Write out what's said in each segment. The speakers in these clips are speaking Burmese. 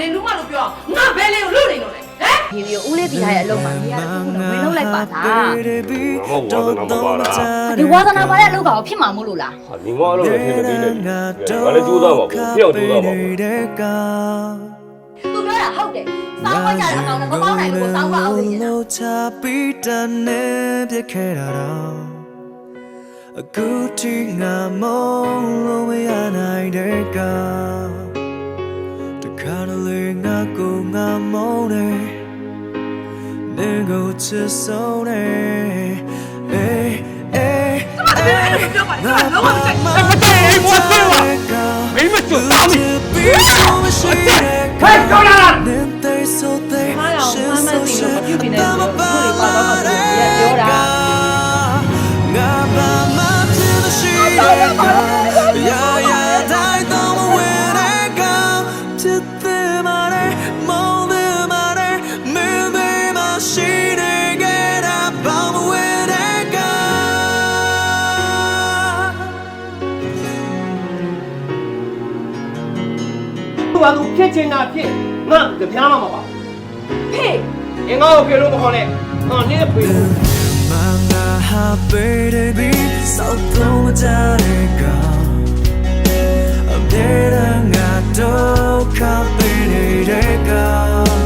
လေလူမလို့ပြောငါဘယ်လေကိုလုပ်နေတော့လဲဟမ်ဒီလိုဦးလေးဒီဟာရဲ့အလုပ်မှာနေရတာကိုတော့ဝင်လုပ်လိုက်ပါလားဘာမှဝါသနာမပါလားဒီဝါသနာပါတဲ့အလုပ်ကောင်ဖြစ်မှာမို့လို့လားဟာဒီမောလို့လည်းဖြစ်နေသေးတယ်ဘာလဲကြိုးစားပါဘူးဖျောက်ကြိုးစားပါဘူးသူပြောတာဟုတ်တယ်စောင်းခွက်ကြတဲ့အကောင်ကမပေါင်းနိုင်ဘူးစောင်းခွက်အောင်နေတယ်လို့ချပိတန်နေပြခဲ့တာတော့အခုတိငါမုံလို့မရနိုင်တဲ့ကောင် ကိုချစ်ဆုံးတယ်အေးအေးငါလုံးဝမကြိုက်ဘူးမကြိုက်ဘူးမကြိုက်ဘူးမင်းမကျွတ်သားမီဟဲ့ကြောလာနင် ဖြစ်ချင်တာဖြစ်ငါကြပြားမှမပါဖေးအင်္ဂါကိုပြေလို့မခေါ်နဲ့ငါနင်းဖေလို့ Manga baby so come jarega Amera nga do ka baby Nga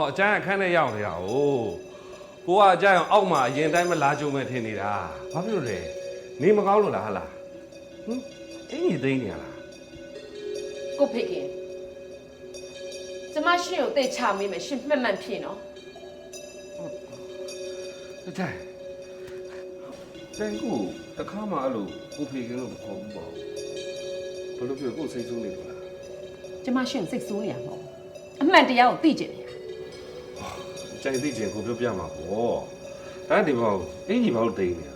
အော်အကျန်းအခန်းထဲရောက်နေတာ哦ကိုကအကျန်းအောင်အောက်မှာအရင်တိုင်းမလာကြုံမဲ့ထင်နေတာဘာဖြစ်လို့လဲနေမကောင်းလို့လားဟာလားဟင်အင်းကြီးသိနေရလားကိုဖေခင်ကျမရှင်ကိုတိတ်ချမေးမယ်ရှင်မှတ်မှန်ဖြေနော်အကျန်းကျန်းကိုတခါမှအဲ့လိုကိုဖေကင်းလို့မခေါ်ဘူးပေါ့ဘယ်လိုပြောကိုစိတ်ဆိုးနေလားကျမရှင်ကိုစိတ်ဆိုးနေရမဟုတ်ဘူးအမှန်တရားကိုသိကျင်နေ တာကျန်းသိချင်ကိုပြောပြမှာပေါ့ဒါဒီဘောအင်းကြီးဘာလို့တိတ်နေလဲ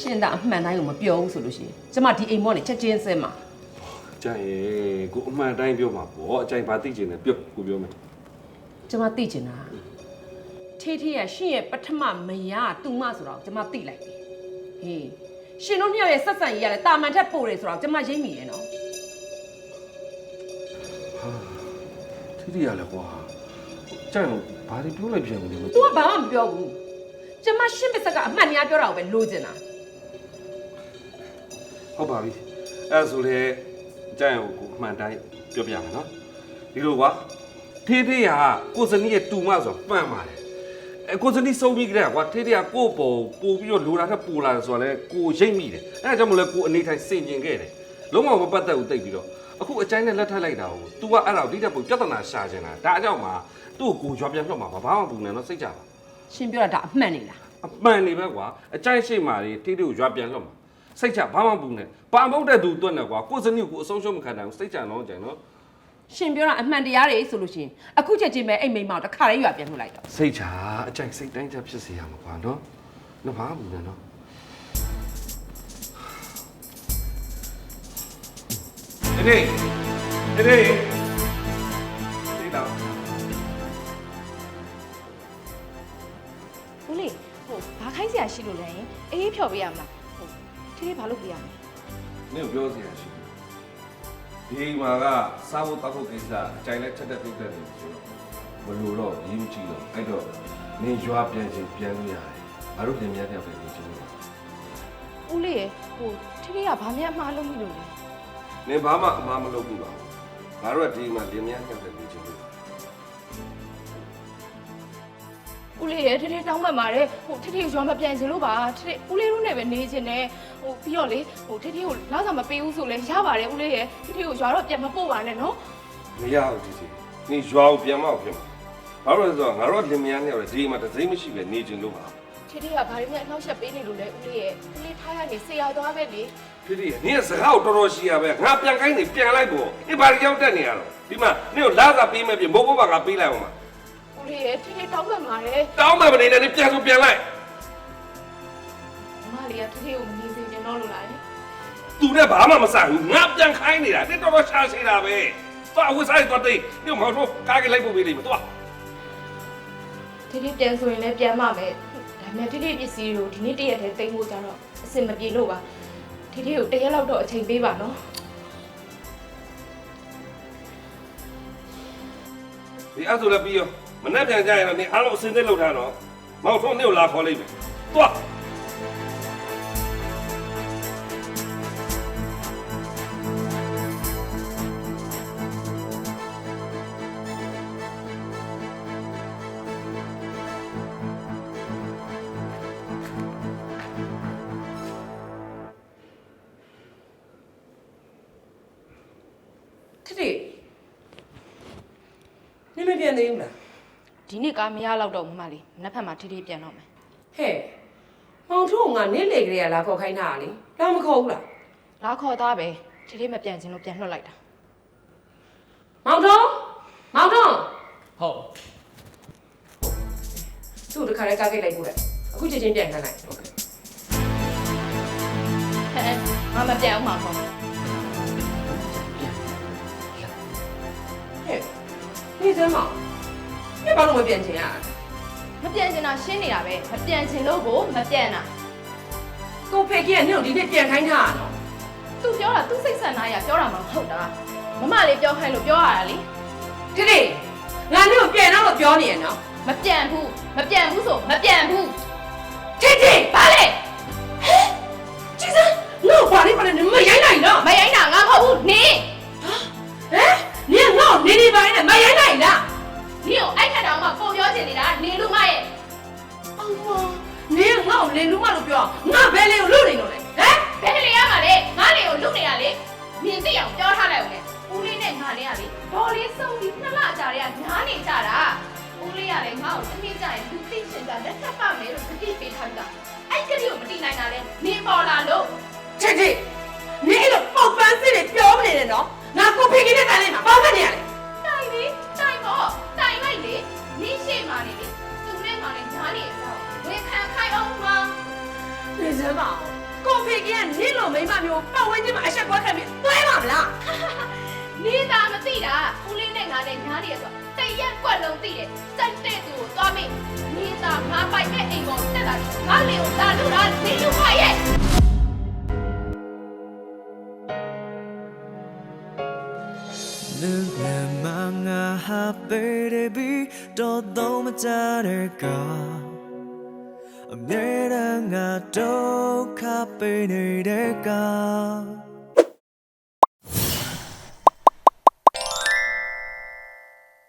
ရှင်သာအမှန်တိုင်းကိုမပြောဘူးဆိုလို့ရှိရင်ကျမဒီအိမ်မောနေချက်ချင်းစဲမှာကျန်းရေကိုအမှန်တိုင်းပြောမှာပေါ့အကျန်းဘာသိချင်လဲပြောကိုပြောမယ်ကျမသိကျင်တာထေးထေးရရှင်ရဲ့ပထမမယားတူမဆိုတော့ကျမသိလိုက်တယ်ဟေးရှင်တို့နှစ်ယောက်ရဲ့ဆက်ဆံရေးရတယ်တာမန်ထက်ပိုတယ်ဆိုတော့ကျမရိပ်မိရဲ့နော်ထိတိရလဲကွာ ကျန်းဘာတွေပြောလိုက်ပြန်လို့လဲ तू ကဘာမှမပြောဘူးကျမရှင်ပစ္စကအမှန်တရားပြောတာကိုပဲလိုချင်တာဟုတ်ပါပြီအဲ့ဒါဆိုလေကျန်းကိုကိုအမှန်တိုင်းပြောပြမယ်နော်ဒီလိုကွာထေးထေးရကိုစနီးရဲ့တူမဆိုပန့်ပါတယ်အဲကိုစနီးစုံပြီးကြတဲ့ကွာထေးထေးကကို့ပေါ်ပို့ပြီးတော့လိုတာထက်ပိုလာတယ်ဆိုတော့လေကိုရိတ်မိတယ်အဲဒါကြောင့်မလို့ကိုအနေထိုင်စင်ကျင်ခဲ့တယ်လုံးဝမပတ်သက်ဘူးတိတ်ပြီးတော့ အခုအချိုင်းနဲ့လက်ထပ်လိုက်တာကို तू ကအဲ့ဒါကိုဒီတက်ပို့ပြဿနာရှာနေတာဒါအကြောင်းမှာသူ့ကိုကိုကြွားပြန်တော့မှာဘာမှမပူနဲ့နော်စိတ်ကြပါရှင်ပြောတာဒါအမှန်နေလားအမှန်နေပဲကွာအကြိုက်ရှိမာတွေတိတိကိုရွာပြန်လွတ်မှာစိတ်ချဘာမှမပူနဲ့ပါမဟုတ်တဲ့သူတွက်နေကွာကိုယ်စနစ်ကိုအဆုံးရှုံးမခံနိုင်ဘူးစိတ်ချတော့ကြင်နော်ရှင်ပြောတာအမှန်တရားတွေဆိုလို့ရှိရင်အခုချက်ချင်းပဲအိမ်မိန်းမကိုတစ်ခါလေးရွာပြန်ထုတ်လိုက်တော့စိတ်ချအကြိုက်စိတ်တိုင်းချဖြစ်စေရမှာကွာနော်နော်ဘာမှမပူနဲ့နော် အေးအေးအေးဒီတော့ဦးလေးဟိုဘာခိုင်းစရာရှိလို့လဲရင်အေးဖြော်ပေးရမလားဟိုထေးထေးဘာလုပ်ပေးရမလဲမင်းကိုပြောစရာရှိတယ်ဒီမှာကစားဖို့တောက်ဖို့ကိစ္စအကြိုက်နဲ့ချက်တဲ့ပြုတ်တဲ့နေဆိုတော့မလို့တော့ရင်းကြည့်တော့အဲ့တော့နင်ရွာပြန်ချင်းပြန်လို့ရတယ်ငါတို့ပြင်များတဲ့ပဲနေချင်းလို့ဦးလေးရဟိုထေးထေးကဘာမှအမှားလုပ်မိလို့လဲ နင်ဘာမှအမှားမလုပ်ဘူးပါငါတို့ကဒီမှာပြင်များတဲ့ပဲနေချင်းလို့ဦးလေးရထေးထေးတောင်းပန်ပါတယ်ဟိုထေးထေးကိုရွာမပြန်စင်လို့ပါထေးထေးဦးလေးတို့နဲ့ပဲနေချင်တယ်ဟိုပြီးတော့လေဟိုထေးထေးကိုလောက်စာမပေးဘူးဆိုလဲရပါတယ်ဦးလေးရထေးထေးကိုရွာတော့ပြန်မပို့ပါနဲ့နော်မရဘူးဒီစီနင်ရွာကိုပြန်မအောင်ပြင်မှာဘာလို့လဲဆိုတော့ငါတို့ကလင်မယားနဲ့တော့ဒီမှာတစ်စိမ့်မရှိပဲနေချင်လို့ပါ ထေထေကဘာလို့လဲအနှောက်အယှက်ပေးနေလို့လဲဦးလေးရဲ့ဦးလေးထားရနေဆေးရသွားပဲလေဖေဖေနင်ကစကားကိုတော်တော်ရှိရပဲငါပြန်ခိုင်းနေပြန်လိုက်ပေါ့ဒီဘာကြောက်တက်နေရတော့ဒီမှာနင်ကိုလာစာပေးမယ်ပြင်မိုးဘဘကပေးလိုက်အောင်ပါဦးလေးရဲ့ထေထေတောင်းပန်ပါတယ်တောင်းမှမနေနဲ့နင်ပြန်ဆိုပြန်လိုက်မမလေးကထေထေကိုမနေစေချင်တော့လို့လားသူနဲ့ဘာမှမဆိုင်ဘူးငါပြန်ခိုင်းနေတာနင်တော်တော်ရှာစီတာပဲသွားဝစ်ဆိုင်သွားတိတ်နင်မောင်တို့ကားကလိုက်ဖို့ပေးလိမ့်မယ်သွားထေထေပြန်ဆိုရင်လည်းပြန်မှမယ် ဒါပေမဲ့ထေထေပစ္စည်းတွေကိုဒီနေ့တရက်တည်းတိမ့်ဖို့ကြတော့အဆင်မပြေလို့ပါထေထေကိုတရက်လောက်တော့အချိန်ပေးပါနော်ဒီအဲ့ဆိုလည်းပြီးရောမနေ့ပြန်ကြရင်တော့နင်အားလုံးအစင်းသိလောက်ထားတော့မောင်တို့နင်ကိုလာခေါ်လိုက်မယ်သွား ပြန်သေးဘူးလားဒီနေ့ကမရတော့တော့မမလေးမနေ့ဖက်မှာထေထေပြန်တော့မယ်ဟဲ့မောင်ထုံးကနင်းလေကလေးကလာခေါ်ခိုင်းတာလေလာမခေါ်ဘူးလားလာခေါ်သားပဲထေထေမပြန်ချင်လို့ပြန်လွှတ်လိုက်တာမောင်ထုံးမောင်ထုံးဟုတ်သူ့တခါလေးကားကိတ်လိုက်ပို့လိုက်အခုချက်ချင်းပြန်ခိုင်းလိုက်ဟုတ်ကဲ့ဟဲ့ငါမပြန်အောင်မှာပေါ့ဟဲ့ နေစမ်းမောင်ပြဘာလို့မပြန်ချင်ရလဲမပြန်ချင်တာရှင်းနေတာပဲမပြန်ချင်လို့ကိုမပြန်တာကိုဖေကြီးကနင့်ကိုဒီနေ့ပြန်ခိုင်းတာနော်သူပြောတာသူစိတ်ဆန္ဒအရပြောတာမှမဟုတ်တာမမလေးပြောခိုင်းလို့ပြောရတာလေထထငါနင့်ကိုပြန်တော့လို့ပြောနေရနော်မပြန်ဘူးမပြန်ဘူးဆိုမပြန်ဘူးထထဘာလဲ နဲ့ငါလေးကလေဒေါ်လေးစုံပြီးနှစ်လကြာတွေကညားနေကြတာဦးလေးကလည်းငါ့ကိုတစ်နေ့ကြာရင်လူသိရှင်တာလက်ထပ်ပါမယ်လို့တတိပေးထားတာအဲ့ကလေးကိုမတိနိုင်တာလေနင်းပေါ်လာလို့ချစ်ချစ်နင်အဲ့လိုပေါက်ပန်းစစ်တွေပြောမနေနဲ့နော်ငါကိုဖေကြီးနဲ့တိုင်လိုက်မှာပေါက်ကနေရတယ်တိုင်လေတိုင်ပေါ့တိုင်လိုက်လေနင်းရှိမှနေလေသူနဲ့မှလည်းညားနေအစားဝင်ခံခိုင်းအောင်ပါနေစမ်းပါဦးကိုဖေကြီးကနင်လိုမိန်းမမျိုးပတ်ဝန်းကျင်မှာအဆက်ကွက်ခံပြီးသွဲပါမလားနေတာမသိတာဦးလေး နဲ့ငါနဲ့ညားနေရဆိုတရက်ကွက်လုံးသိတယ်စိုက်တဲ့သူကိုသွားမေးနေတာငါပိုက်မဲ့အိမ်ပေါ်တက်လာတယ်ငါလေကိုလာလို့လားနေလူမရဲ့လူငယ်မငါဟာပေရဘီတော်တော်မကြတဲ့ကအမြဲတမ်းငါဒုက္ခပေးနေတဲ့က